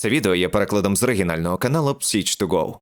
Це відео є перекладом з оригінального каналу Psych2Go.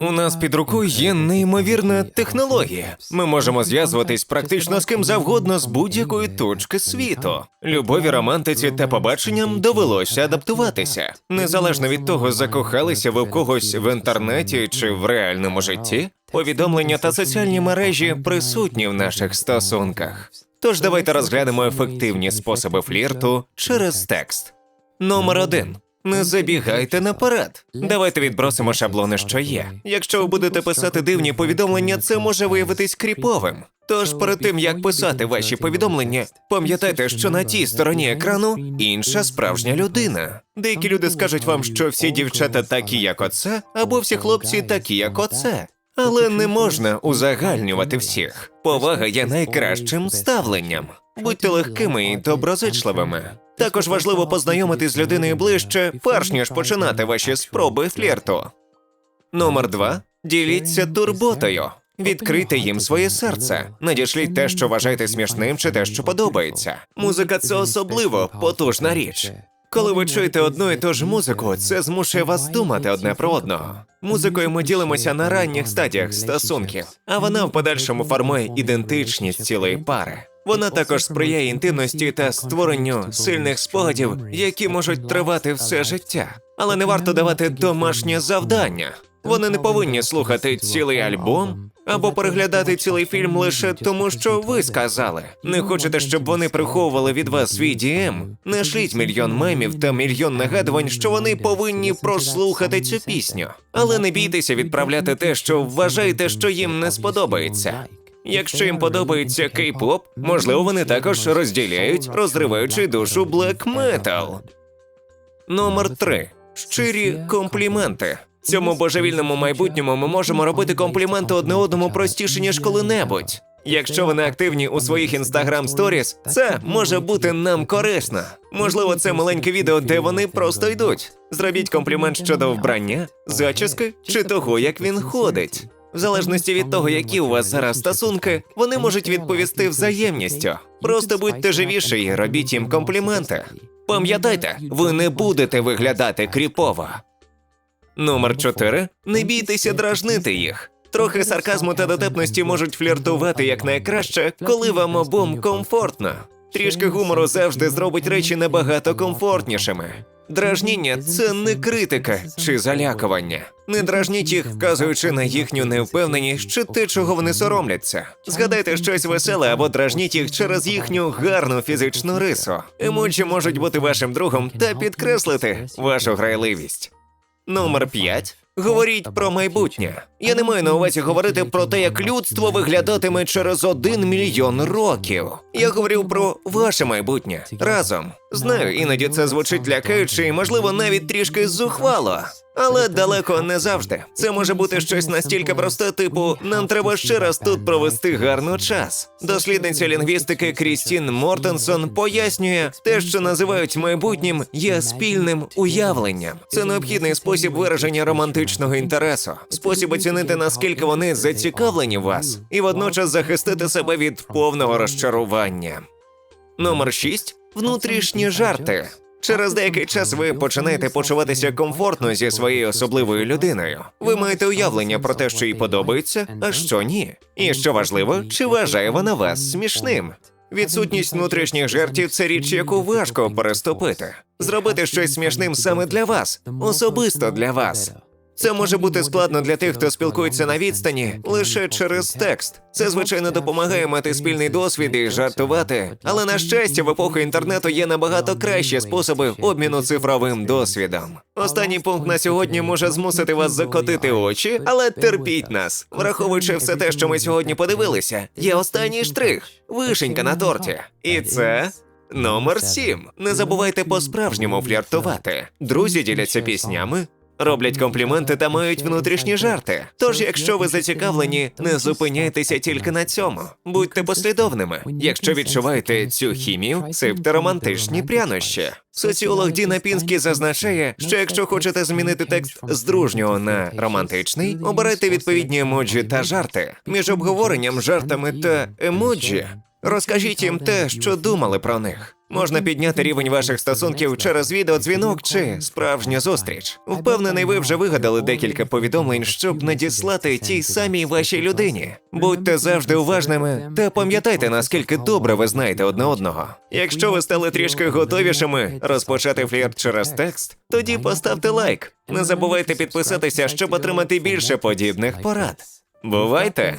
У нас під рукою є неймовірна технологія. Ми можемо зв'язуватись практично з ким завгодно з будь-якої точки світу. Любові, романтиці та побаченням довелося адаптуватися. Незалежно від того, закохалися ви в когось в інтернеті чи в реальному житті. Повідомлення та соціальні мережі присутні в наших стосунках. Тож давайте розглянемо ефективні способи флірту через текст. Номер один. Не забігайте наперед. Давайте відбросимо шаблони, що є. Якщо ви будете писати дивні повідомлення, це може виявитись кріповим. Тож перед тим як писати ваші повідомлення, пам'ятайте, що на тій стороні екрану інша справжня людина. Деякі люди скажуть вам, що всі дівчата такі, як оце, або всі хлопці такі, як оце. Але не можна узагальнювати всіх. Повага є найкращим ставленням. Будьте легкими і доброзичливими. Також важливо познайомитись з людиною ближче, перш ніж починати ваші спроби флірту. Номер два. Діліться турботою. Відкрийте їм своє серце. Надішліть те, що вважаєте смішним, чи те, що подобається. Музика це особливо потужна річ. Коли ви чуєте одну і ту ж музику, це змушує вас думати одне про одного. Музикою ми ділимося на ранніх стадіях стосунків, а вона в подальшому формує ідентичність цілої пари. Вона також сприяє інтимності та створенню сильних спогадів, які можуть тривати все життя. Але не варто давати домашнє завдання. Вони не повинні слухати цілий альбом або переглядати цілий фільм лише тому, що ви сказали. Не хочете, щоб вони приховували від вас свій дієм? Не шліть мільйон мемів та мільйон нагадувань, що вони повинні прослухати цю пісню. Але не бійтеся відправляти те, що вважаєте, що їм не сподобається. Якщо їм подобається кей-поп, можливо, вони також розділяють розриваючи душу блек метал. Номер 3. Щирі компліменти. Цьому божевільному майбутньому ми можемо робити компліменти одне одному простіше, ніж коли-небудь. Якщо ви не активні у своїх інстаграм сторіс, це може бути нам корисно. Можливо, це маленьке відео, де вони просто йдуть. Зробіть комплімент щодо вбрання, зачіски чи того, як він ходить. В залежності від того, які у вас зараз стосунки, вони можуть відповісти взаємністю. Просто будьте живіші і робіть їм компліменти. Пам'ятайте, ви не будете виглядати кріпово. Номер 4. Не бійтеся дражнити їх. Трохи сарказму та дотепності можуть фліртувати як найкраще, коли вам обом комфортно. Трішки гумору завжди зробить речі набагато комфортнішими. Дражніння це не критика чи залякування. Не дражніть їх, вказуючи на їхню невпевненість чи те, чого вони соромляться. Згадайте щось веселе або дражніть їх через їхню гарну фізичну рису. Емоджі можуть бути вашим другом та підкреслити вашу грайливість. Номер 5. Говоріть про майбутнє. Я не маю на увазі говорити про те, як людство виглядатиме через один мільйон років. Я говорю про ваше майбутнє разом. Знаю, іноді це звучить лякаюче і, можливо, навіть трішки зухвало. Але далеко не завжди. Це може бути щось настільки просте, типу нам треба ще раз тут провести гарно час. Дослідниця лінгвістики Крістін Мортенсон пояснює, те, що називають майбутнім, є спільним уявленням. Це необхідний спосіб вираження романтичного інтересу, спосіб оцінити наскільки вони зацікавлені в вас, і водночас захистити себе від повного розчарування. Номер 6. внутрішні жарти. Через деякий час ви починаєте почуватися комфортно зі своєю особливою людиною. Ви маєте уявлення про те, що їй подобається, а що ні. І що важливо, чи вважає вона вас смішним. Відсутність внутрішніх жертів це річ, яку важко переступити. Зробити щось смішним саме для вас, особисто для вас. Це може бути складно для тих, хто спілкується на відстані лише через текст. Це звичайно допомагає мати спільний досвід і жартувати. Але на щастя, в епоху інтернету є набагато кращі способи обміну цифровим досвідом. Останній пункт на сьогодні може змусити вас закотити очі, але терпіть нас. Враховуючи все те, що ми сьогодні подивилися, є останній штрих вишенька на торті. І це. Номер сім. Не забувайте по-справжньому фліртувати. Друзі діляться піснями, роблять компліменти та мають внутрішні жарти. Тож, якщо ви зацікавлені, не зупиняйтеся тільки на цьому. Будьте послідовними. Якщо відчуваєте цю хімію, сипте романтичні прянощі. Соціолог Діна Пінський зазначає, що якщо хочете змінити текст з дружнього на романтичний, обирайте відповідні емоджі та жарти. Між обговоренням, жартами та емоджі Розкажіть їм те, що думали про них. Можна підняти рівень ваших стосунків через відеодзвінок чи справжню зустріч. Впевнений, ви вже вигадали декілька повідомлень, щоб надіслати тій самій вашій людині. Будьте завжди уважними та пам'ятайте, наскільки добре ви знаєте одне одного. Якщо ви стали трішки готовішими розпочати флірт через текст, тоді поставте лайк. Не забувайте підписатися, щоб отримати більше подібних порад. Бувайте!